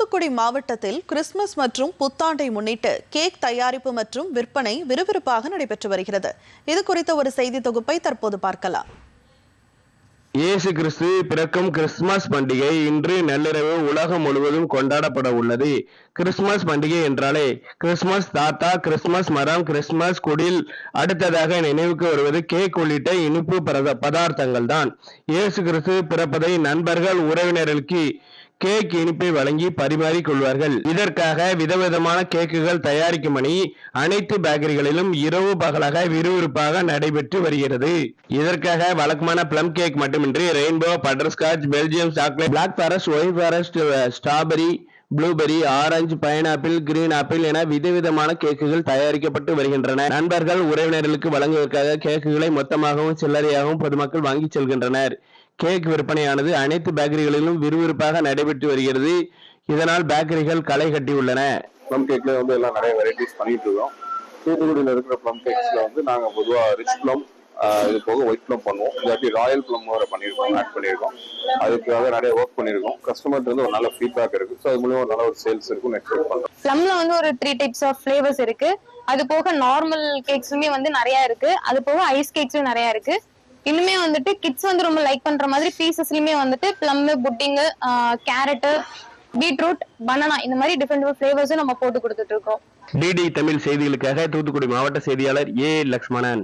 தூத்துக்குடி மாவட்டத்தில் கிறிஸ்துமஸ் மற்றும் புத்தாண்டை முன்னிட்டு கேக் தயாரிப்பு மற்றும் விற்பனை விறுவிறுப்பாக நடைபெற்று வருகிறது. இது குறித்த ஒரு செய்தி தொகுப்பை தற்போது பார்க்கலாம். இயேசு கிறிஸ்து பிறக்கும் கிறிஸ்துமஸ் பண்டிகை இன்று நள்ளிரவு உலகம் முழுவதும் கொண்டாடப்பட உள்ளது. கிறிஸ்துமஸ் பண்டிகை என்றாலே கிறிஸ்துமஸ் தாத்தா கிறிஸ்துமஸ் மரம் கிறிஸ்துமஸ் குடில் அடுத்ததாக நினைவுக்கு வருவது கேக் உள்ளிட்ட இனிப்பு பதார்த்தங்கள் தான் இயேசு கிறிஸ்து பிறப்பதை நண்பர்கள் உறவினர்களுக்கு கேக் இனிப்பை வழங்கி பரிமாறிக் கொள்வார்கள். இதற்காக விதவிதமான கேக்குகள் தயாரிக்கும் பணி அனைத்து பேக்கரிகளிலும் இரவு பகலாக விறுவிறுப்பாக நடைபெற்று வருகிறது. இதற்காக வழக்கமான பிளம் கேக் மட்டுமின்றி rainbow butterscotch Belgium chocolate black forest white forest strawberry blueberry orange pineapple green apple என விதவிதமான கேக்குகள் தயாரிக்கப்பட்டு வருகின்றன. நண்பர்கள் உறவினர்களுக்கு வழங்குவதற்காக கேக்குகளை மொத்தமாகவும் சில்லறையாகவும் பொதுமக்கள் வாங்கி செல்கின்றனர். கேக் விற்பனையானது அனைத்து பேக்கரிகளிலும் விறுவிறுப்பாக நடைபெற்று வருகிறது. இதனால் பேக்கரிகள் களை கட்டியுள்ளன ப்ளம் கேக்ல வந்து எல்லாம் நிறைய வெரைட்டிஸ் பண்ணிட்டு இருக்கோம். தூத்துக்குடியில் இருக்கிற ப்ளம் கேக்ஸ்ல வந்து நாங்க பொதுவாக ரிச் ப்ளம் இது போக ஒயிட் ப்ளம் பண்ணுவோம். இல்லாட்டி ராயல் ப்ளம் வேற பண்ணியிருக்கோம் ஆட் பண்ணியிருக்கோம். அதுக்காக நிறைய ஒர்க் பண்ணியிருக்கோம். கஸ்டமர்ட்டு வந்து ஒரு நல்ல ஃபீட்பேக் இருக்கு. ஸோ அது மூலியமா ஒரு நல்ல ஒரு சேல்ஸ் இருக்கும் எக்ஸ்பெக்ட் பண்றோம். ப்ளம்ல வந்து ஒரு த்ரீ டைப்ஸ் ஆஃப் ஃபிளேவர்ஸ் இருக்கு. அது போக நார்மல் கேக்ஸ்லுமே வந்து நிறைய இருக்கு. அது போக ஐஸ் கேக்ஸும் நிறைய இருக்கு. இன்னுமே வந்துட்டு கிட்ஸ் வந்து ரொம்ப லைக் பண்ற மாதிரி பீசஸ்லயுமே வந்துட்டு plum pudding carrot beetroot banana இந்த மாதிரி டிஃப்ரெண்ட் ஃபிளேவர்ஸும் நம்ம போட்டு கொடுத்துட்டு இருக்கோம். டிடி தமிழ் செய்திகளுக்காக தூத்துக்குடி மாவட்ட செய்தியாளர் ஏ. லக்ஷ்மணன்.